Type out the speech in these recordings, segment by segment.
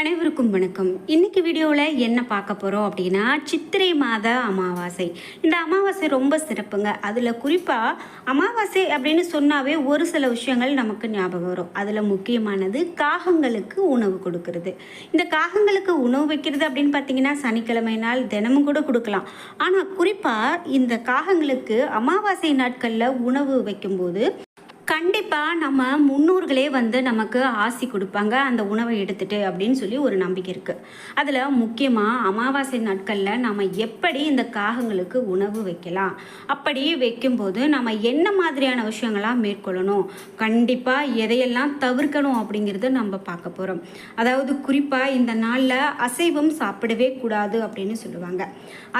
அனைவருக்கும் வணக்கம். இன்னைக்கு வீடியோவில் என்ன பார்க்க போகிறோம் அப்படின்னா சித்திரை மாத அமாவாசை. இந்த அமாவாசை ரொம்ப சிறப்புங்க. அதில் குறிப்பாக அமாவாசை அப்படின்னு சொன்னாவே ஒரு சில விஷயங்கள் நமக்கு ஞாபகம் வரும். அதில் முக்கியமானது காகங்களுக்கு உணவு கொடுக்கறது. இந்த காகங்களுக்கு உணவு வைக்கிறது அப்படின்னு பார்த்தீங்கன்னா சனிக்கிழமை நாள் தினமும் கூட கொடுக்கலாம். ஆனால் குறிப்பாக இந்த காகங்களுக்கு அமாவாசை நாட்களில் உணவு வைக்கும்போது கண்டிப்பாக நம்ம முன்னோர்களே வந்து நமக்கு ஆசி கொடுப்பாங்க அந்த உணவை எடுத்துட்டு அப்படின்னு சொல்லி ஒரு நம்பிக்கை இருக்குது அதில் முக்கியமாக அமாவாசை நாட்களில் நம்ம எப்படி இந்த காகங்களுக்கு உணவு வைக்கலாம்? அப்படி வைக்கும்போது நம்ம என்ன மாதிரியான விஷயங்களாக மேற்கொள்ளணும்? கண்டிப்பாக எதையெல்லாம் தவிர்க்கணும் அப்படிங்கிறத நம்ம பார்க்க போகிறோம் அதாவது குறிப்பாக இந்த நாளில் அசைவம் சாப்பிடவே கூடாது அப்படின்னு சொல்லுவாங்க.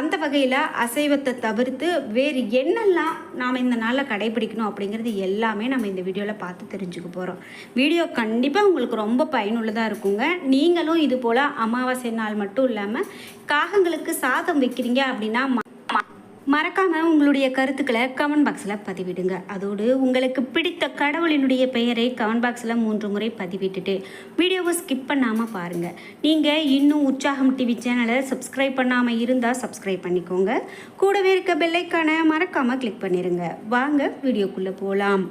அந்த வகையில் அசைவத்தை தவிர்த்து வேறு என்னெல்லாம் நாம் இந்த நாளில் கடைபிடிக்கணும் அப்படிங்கிறது எல்லாமே நம்ம இந்த வீடியோவில் பார்த்து தெரிஞ்சுக்க போகிறோம் வீடியோ கண்டிப்பாக உங்களுக்கு ரொம்ப பயனுள்ளதாக இருக்குங்க. நீங்களும் இது போல் அமாவாசை நாள் மட்டும் இல்லாமல் காகங்களுக்கு சாதம் வைக்கிறீங்க அப்படின்னா மறக்காமல் மறக்காம உங்களுடைய கருத்துக்களை கமெண்ட் பாக்ஸில் பதிவிடுங்க. அதோடு உங்களுக்கு பிடித்த கடவுளினுடைய பெயரை கமெண்ட் பாக்ஸில் மூன்று முறை பதிவிட்டுட்டு வீடியோவை ஸ்கிப் பண்ணாமல் பாருங்கள் நீங்கள் இன்னும் உற்சாகம் டிவி சேனலை சப்ஸ்கிரைப் பண்ணாமல் இருந்தால் சப்ஸ்கிரைப் பண்ணிக்கோங்க. கூடவே இருக்க பெல்லைக்கான மறக்காமல் கிளிக் பண்ணிடுங்க வாங்க வீடியோக்குள்ளே போகலாம்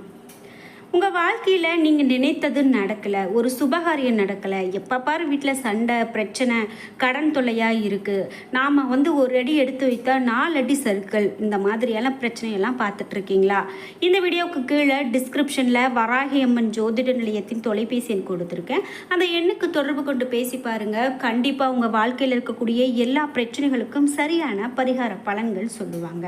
உங்கள் வாழ்க்கையில் நீங்கள் நினைத்தது நடக்கலை ஒரு சுபகாரியம் நடக்கலை எப்போ பாரு வீட்டில் சண்டை பிரச்சனை கடன் தொல்லையாக இருக்குது நாம் வந்து ஒரு அடி எடுத்து வைத்தா நாலு அடி சர்க்கிள் இந்த மாதிரியெல்லாம் பிரச்சனையெல்லாம் பார்த்துட்ருக்கீங்களா இந்த வீடியோவுக்கு கீழே டிஸ்கிரிப்ஷனில் வராகி அம்மன் ஜோதிட நிலையத்தின் தொலைபேசி எண் கொடுத்துருக்கேன். அந்த எண்ணுக்கு தொடர்பு கொண்டு பேசி பாருங்கள் கண்டிப்பாக உங்கள் வாழ்க்கையில் இருக்கக்கூடிய எல்லா பிரச்சனைகளுக்கும் சரியான பரிகார பலன்கள் சொல்லுவாங்க.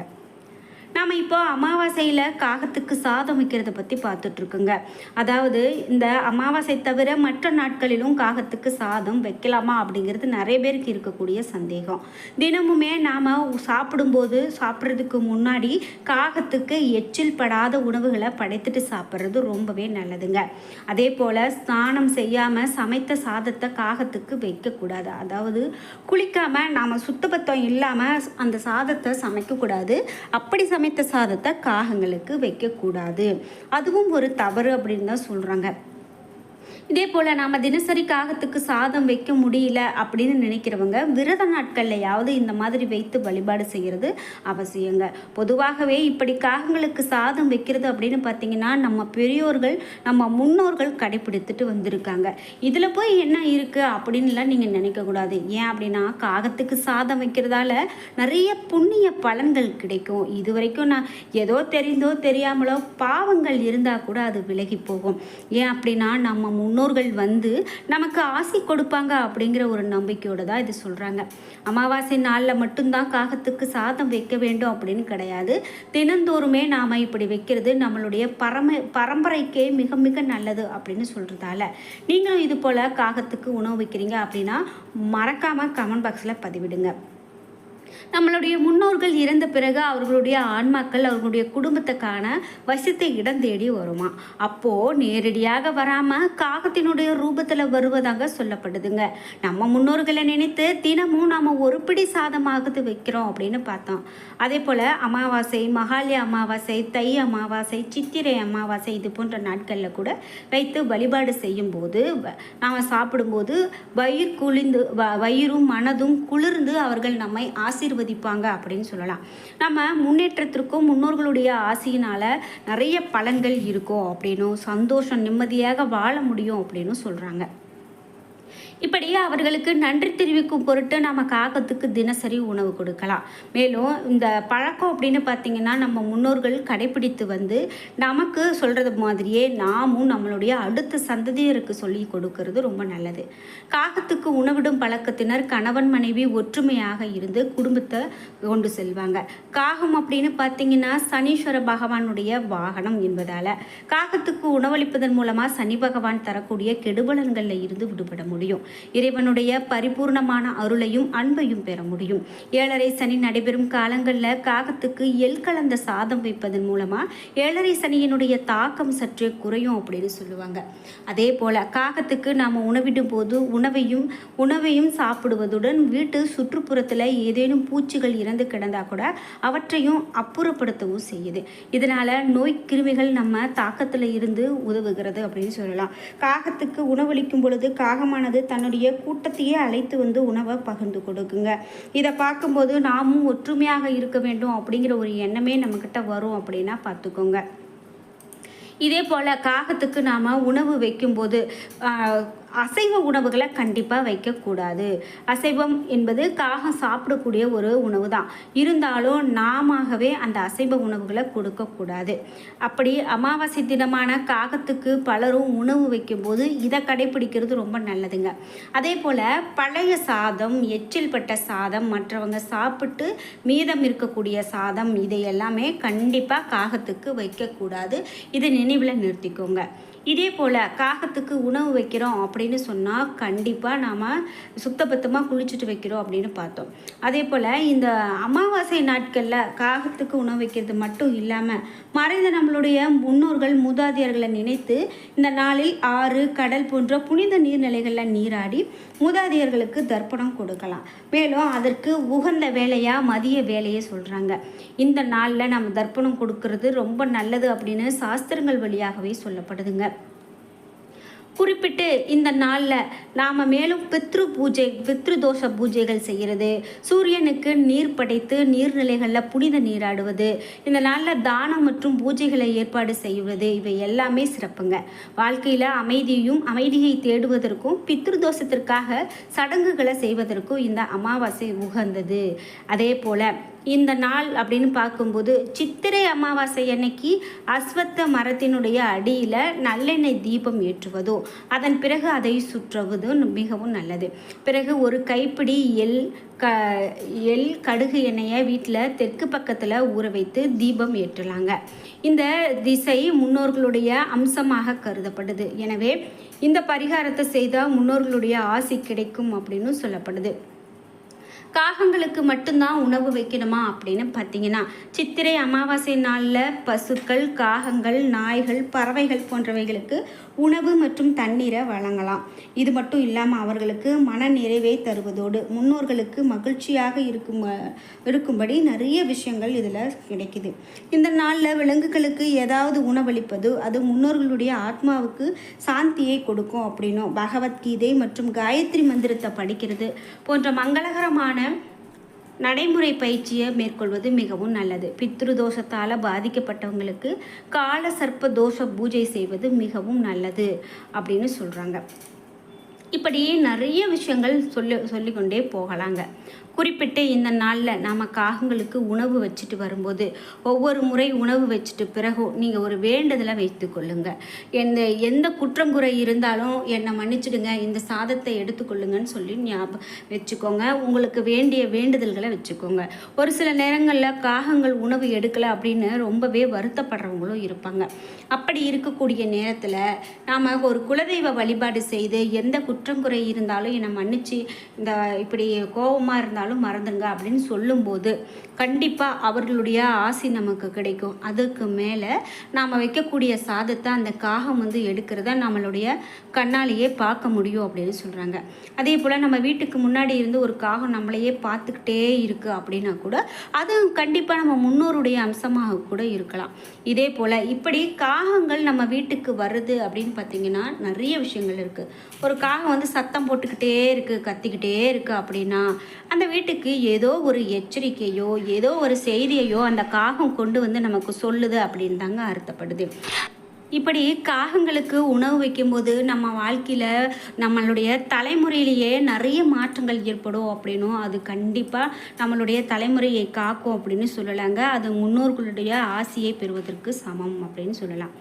நாம் இப்போ அமாவாசையில் காகத்துக்கு சாதம் வைக்கிறத பற்றி பார்த்துட்ருக்குங்க. அதாவது இந்த அமாவாசை தவிர மற்ற நாட்களிலும் காகத்துக்கு சாதம் வைக்கலாமா அப்படிங்கிறது நிறைய பேருக்கு இருக்கக்கூடிய சந்தேகம். தினமுமே நாம் சாப்பிடும்போது சாப்பிட்றதுக்கு முன்னாடி காகத்துக்கு எச்சில் படாத உணவுகளை படைத்துட்டு சாப்பிட்றது ரொம்பவே நல்லதுங்க. அதே போல் ஸ்நானம் செய்யாமல் சமைத்த சாதத்தை காகத்துக்கு வைக்கக்கூடாது. அதாவது குளிக்காமல் நாம் சுத்தபத்தம் இல்லாமல் அந்த சாதத்தை சமைக்கக்கூடாது. அப்படி சமைத்த சாதத்தை காகங்களுக்கு வைக்கக்கூடாது. அதுவும் ஒரு தவறு அப்படின்னு தான் சொல்கிறாங்க இதே போல் நாம் தினசரி காகத்துக்கு சாதம் வைக்க முடியல அப்படின்னு நினைக்கிறவங்க விரத நாட்கள்லையாவது இந்த மாதிரி வைத்து வழிபாடு செய்கிறது அவசியங்க. பொதுவாகவே இப்படி காகங்களுக்கு சாதம் வைக்கிறது அப்படின்னு பார்த்தீங்கன்னா நம்ம பெரியோர்கள் நம்ம முன்னோர்கள் கடைபிடித்துட்டு வந்திருக்காங்க. இதில் போய் என்ன இருக்குது அப்படின்லாம் நீங்கள் நினைக்கக்கூடாது. ஏன் அப்படின்னா காகத்துக்கு சாதம் வைக்கிறதால நிறைய புண்ணிய பலன்கள் கிடைக்கும். இது வரைக்கும் நான் ஏதோ தெரிந்தோ தெரியாமலோ பாவங்கள் இருந்தால் கூட அது விலகி போகும். ஏன் அப்படின்னா நம்ம முன் முன்னோர்கள் வந்து நமக்கு ஆசி கொடுப்பாங்க அப்படிங்கிற ஒரு நம்பிக்கையோடு தான் இது சொல்கிறாங்க அமாவாசை நாளில் மட்டும்தான் காகத்துக்கு சாதம் வைக்க வேண்டும் அப்படின்னு கிடையாது. தினந்தோறுமே நாம் இப்படி வைக்கிறது நம்மளுடைய பரம பரம்பரைக்கே மிக மிக நல்லது அப்படின்னு சொல்கிறதால நீங்களும் இது போல் காகத்துக்கு உணவு வைக்கிறீங்க அப்படின்னா மறக்காமல் கமெண்ட் பாக்ஸில் பதிவிடுங்க. நம்மளுடைய முன்னோர்கள் இறந்த பிறகு அவர்களுடைய ஆன்மாக்கள் அவர்களுடைய குடும்பத்துக்கான வசத்தை வசித்த இடம் தேடி வருமா? அப்போது நேரடியாக வராமல் காகத்தினுடைய ரூபத்தில் வருவதாக சொல்லப்படுதுங்க. நம்ம முன்னோர்களை நினைத்து தினமும் நாம் ஒரு பிடி சாதமாகுது வைக்கிறோம் அப்படின்னு பார்த்தோம். அதே போல் அமாவாசை மகாலய அமாவாசை தை அமாவாசை சித்திரை அமாவாசை இது போன்ற நாட்களில் கூட வைத்து வழிபாடு செய்யும்போது வ- நாம் சாப்பிடும்போது வயிறு குளிர்ந்து வ- வயிறும் மனதும் குளிர்ந்து அவர்கள் நம்மை ஆசை ஆசீர்வதிப்பாங்க அப்படின்னு சொல்லலாம். நம்ம முன்னேற்றத்திற்கும் முன்னோர்களுடைய ஆசையினால் நிறைய பலன்கள் இருக்கும் அப்படின்னும் சந்தோஷம் நிம்மதியாக வாழ முடியும் அப்படின்னு சொல்கிறாங்க இப்படி அவர்களுக்கு நன்றி தெரிவிக்கும் பொருட்டு நம்ம காகத்துக்கு தினசரி உணவு கொடுக்கலாம். மேலும் இந்த பழக்கம் அப்படின்னு பார்த்தீங்கன்னா நம்ம முன்னோர்கள் கடைபிடித்து வந்து நமக்கு சொல்கிறது மாதிரியே நாமும் நம்மளுடைய அடுத்த சந்ததியருக்கு சொல்லி கொடுக்கறது ரொம்ப நல்லது. காகத்துக்கு உணவிடும் பழக்கத்தினர் கணவன் மனைவி ஒற்றுமையாக இருந்து குடும்பத்தை கொண்டு செல்வாங்க. காகம் அப்படின்னு பார்த்தீங்கன்னா சனீஸ்வர பகவானுடைய வாகனம் என்பதால். காகத்துக்கு உணவளிப்பதன் மூலமாக சனி பகவான் தரக்கூடிய கெடுபலன்களில் இருந்து விடுபட முடியும். இறைவனுடைய பரிபூர்ணமான அருளையும் அன்பையும் பெற முடியும். ஏழரை சனி நடைபெறும் காலங்களில் காகத்துக்கு எல் கலந்த சாதம் வைப்பதன் மூலமாக ஏழரை சனியினுடைய தாக்கம் சற்றே குறையும் அப்படின்னு சொல்லுவாங்க. அதே போல் காகத்துக்கு நாம் உணவிடும் போது உணவையும் உணவையும் சாப்பிடுவதுடன் வீட்டு சுற்றுப்புறத்தில் ஏதேனும் பூச்சிகள் இறந்து கிடந்தா கூட அவற்றையும் அப்புறப்படுத்தவும் செய்யுது. இதனால் நோய் கிருமிகள் நம்ம தாக்கத்தில் இருந்து உதவுகிறது அப்படின்னு சொல்லலாம். காகத்துக்கு உணவளிக்கும் பொழுது காகமானது தன்னுடைய கூட்டத்தையே அழைத்து வந்து உணவை பகிர்ந்து கொடுக்குங்க. இதை பார்க்கும்போது நாமும் ஒற்றுமையாக இருக்க வேண்டும் அப்படிங்கிற ஒரு எண்ணமே நம்மக்கிட்ட வரும் அப்படின்னா பார்த்துக்கோங்க. இதே போல் காகத்துக்கு நாம் உணவு வைக்கும்போது அசைவ உணவுகளை கண்டிப்பாக வைக்கக்கூடாது. அசைவம் என்பது காகம் சாப்பிடக்கூடிய ஒரு உணவு தான் இருந்தாலும் நாமவே அந்த அசைவ உணவுகளை கொடுக்கக்கூடாது. அப்படி அமாவாசை தினமான காகத்துக்கு பலரும் உணவு வைக்கும்போது இதை கடைபிடிக்கிறது ரொம்ப நல்லதுங்க. அதே போல் பழைய சாதம் எச்சில் பட்ட சாதம் மற்றவங்க சாப்பிட்டு மீதம் இருக்கக்கூடிய சாதம் இதை எல்லாமே கண்டிப்பாக காகத்துக்கு வைக்கக்கூடாது. இதை நினைவில் நிறுத்திக்கோங்க. இதே போல் காகத்துக்கு உணவு வைக்கிறோம் அப்படின்னு சொன்னால் கண்டிப்பாக நாம் சுத்தபத்தமாக குளிச்சுட்டு வைக்கிறோம் அப்படின்னு பார்த்தோம். அதே போல் இந்த அமாவாசை நாட்களில் காகத்துக்கு உணவு வைக்கிறது மட்டும் இல்லாமல் மறைந்த நம்மளுடைய முன்னோர்கள் மூதாதையர்களை நினைத்து இந்த நாளில் ஆறு கடல் போன்ற புனித நீர்நிலைகளில் நீராடி மூதாதையர்களுக்கு தர்ப்பணம் கொடுக்கலாம். மேலும் அதற்கு உகந்த வேலையாக மதிய வேலையை சொல்கிறாங்க இந்த நாளில் நம்ம தர்ப்பணம் கொடுக்கறது ரொம்ப நல்லது அப்படின்னு சாஸ்திரங்கள் வழியாகவே சொல்லப்படுதுங்க. குறிப்பிட்டு இந்த நாளில் நாம் மேலும் பித்ரு பூஜை பித்ரு தோஷ பூஜைகள் செய்கிறது சூரியனுக்கு நீர் படைத்து நீர்நிலைகளில் புனித நீராடுவது இந்த நாளில் தானம் மற்றும் பூஜைகளை ஏற்பாடு செய்வது இவை எல்லாமே சிறப்புங்க. வாழ்க்கையில் அமைதியும் அமைதியை தேடுவதற்கும் பித்ரு தோஷத்திற்காக சடங்குகளை செய்வதற்கும் இந்த அமாவாசை உகந்தது. அதே போல் இந்த நாள் அப்படின்னு பார்க்கும்போது சித்திரை அமாவாசை அன்னைக்கு அஸ்வத்த மரத்தினுடைய அடியில் நல்லெண்ணெய் தீபம் ஏற்றுவதோ அதன் பிறகு அதை சுற்றுவதும் மிகவும் நல்லது. பிறகு ஒரு கைப்பிடி எள் க எள் கடுகு எண்ணெயை வீட்டில் தெற்கு பக்கத்தில் ஊற வைத்து தீபம் ஏற்றலாங்க. இந்த திசை முன்னோர்களுடைய அம்சமாக கருதப்படுது. எனவே இந்த பரிகாரத்தை செய்தால் முன்னோர்களுடைய ஆசி கிடைக்கும் அப்படின்னு சொல்லப்படுது. காகங்களுக்கு மட்டும்தான் உணவு வைக்கணுமா அப்படின்னு பார்த்தீங்கன்னா சித்திரை அமாவாசை நாளில் பசுக்கள் காகங்கள் நாய்கள் பறவைகள் போன்றவைகளுக்கு உணவு மற்றும் தண்ணீரை வழங்கலாம். இது மட்டும் இல்லாமல் அவர்களுக்கு மன நிறைவை தருவதோடு முன்னோர்களுக்கு மகிழ்ச்சியாக இருக்கும் இருக்கும்படி நிறைய விஷயங்கள் இதில் கிடைக்குது. இந்த நாளில் விலங்குகளுக்கு ஏதாவது உணவளிப்பது அது முன்னோர்களுடைய ஆத்மாவுக்கு சாந்தியை கொடுக்கும் அப்படின்னும் பகவத்கீதை மற்றும் காயத்ரி மந்திரத்தை படிக்கிறது போன்ற மங்களகரமான நடைமுறை பயிற்சியை மேற்கொள்வது மிகவும் நல்லது. பித்ரு தோஷத்தால் பாதிக்கப்பட்டவங்களுக்கு கால சர்ப்ப தோஷ பூஜை செய்வது மிகவும் நல்லது அப்படின்னு சொல்கிறாங்க இப்படி நிறைய விஷயங்கள் சொல்லி சொல்லிக்கொண்டே போகலாங்க. குறிப்பிட்டு இந்த நாளில் நாம் காகங்களுக்கு உணவு வச்சுட்டு வரும்போது ஒவ்வொரு முறை உணவு வச்சுட்டு பிறகும் நீங்கள் ஒரு வேண்டுதலை வைத்து கொள்ளுங்க. எந்த எந்த குற்றம் குறை இருந்தாலும் என்னை மன்னிச்சிடுங்க இந்த சாதத்தை எடுத்துக்கொள்ளுங்கன்னு சொல்லி ஞாபகம் வச்சுக்கோங்க. உங்களுக்கு வேண்டிய வேண்டுதல்களை வச்சுக்கோங்க. ஒரு சில நேரங்களில் காகங்கள் உணவு எடுக்கலை அப்படின்னு ரொம்பவே வருத்தப்படுறவங்களும் இருப்பாங்க. அப்படி இருக்கக்கூடிய நேரத்தில் நாம் ஒரு குலதெய்வ வழிபாடு செய்து எந்த குற்றம் குறை இருந்தாலும் என்னை மன்னிச்சு இந்த இப்படி கோபமாக இருந்தாலும் மறந்துங்க அப்படின்னு சொல்லும்போது கண்டிப்பாக அவர்களுடைய ஆசி நமக்கு கிடைக்கும். அதுக்கு மேலே நாம் வைக்கக்கூடிய சாதத்தை அந்த காகம் வந்து எடுக்கிறத நம்மளுடைய கண்ணாலேயே பார்க்க முடியும் அப்படின்னு சொல்கிறாங்க அதே போல் நம்ம வீட்டுக்கு முன்னாடி இருந்து ஒரு காகம் நம்மளையே பார்த்துக்கிட்டே இருக்குது அப்படின்னா கூட அது கண்டிப்பாக நம்ம முன்னோருடைய அம்சமாக கூட இருக்கலாம். இதே போல் இப்படி காகங்கள் நம்ம வீட்டுக்கு வருது அப்படின்னு பார்த்தீங்கன்னா நிறைய விஷயங்கள் இருக்குது ஒரு காகம் வந்து சத்தம் போட்டுக்கிட்டே இருக்குது கத்திக்கிட்டே இருக்குது அப்படின்னா அந்த வீட்டுக்கு ஏதோ ஒரு எச்சரிக்கையோ ஏதோ ஒரு செய்தியையோ அந்த காகம் கொண்டு வந்து நமக்கு சொல்லுது அப்படின்னு தாங்க அர்த்தப்படுது. இப்படி காகங்களுக்கு உணவு வைக்கும்போது நம்ம வாழ்க்கையில் நம்மளுடைய தலைமுறையிலேயே நிறைய மாற்றங்கள் ஏற்படும் அப்படின்னும் அது கண்டிப்பாக நம்மளுடைய தலைமுறையை காக்கும் அப்படின்னு சொல்லலாங்க. அது முன்னோர்களுடைய ஆசையை பெறுவதற்கு சமம் அப்படின்னு சொல்லலாம்.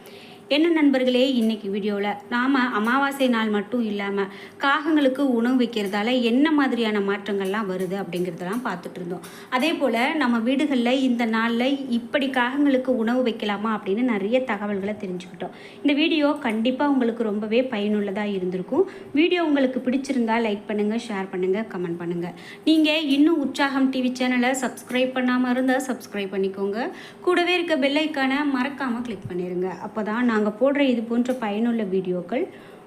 என்ன நண்பர்களே இன்னைக்கு வீடியோவில் நாம் அமாவாசை நாள் மட்டும் இல்லாமல் காகங்களுக்கு உணவு வைக்கிறதால என்ன மாதிரியான மாற்றங்கள்லாம் வருது அப்படிங்கிறதெல்லாம் பார்த்துட்டு இருந்தோம். அதே போல் நம்ம வீடுகளில் இந்த நாளில் இப்படி காகங்களுக்கு உணவு வைக்கலாமா அப்படின்னு நிறைய தகவல்களை தெரிஞ்சுக்கிட்டோம். இந்த வீடியோ கண்டிப்பாக உங்களுக்கு ரொம்பவே பயனுள்ளதாக இருந்திருக்கும். வீடியோ உங்களுக்கு பிடிச்சிருந்தா லைக் பண்ணுங்கள் ஷேர் பண்ணுங்கள் கமெண்ட் பண்ணுங்கள் நீங்கள் இன்னும் உற்சாகம் டிவி சேனலை சப்ஸ்கிரைப் பண்ணாமல் இருந்தால் சப்ஸ்கிரைப் பண்ணிக்கோங்க. கூடவே இருக்க பெல்லைக்கான மறக்காமல் கிளிக் பண்ணிடுங்க அப்போ தான் நாங்கள் போடுற இது போன்ற பயனுள்ள வீடியோக்கள்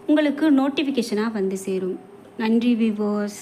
உங்களுக்கு நோட்டிஃபிகேஷனாக வந்து சேரும். நன்றி விவோஸ்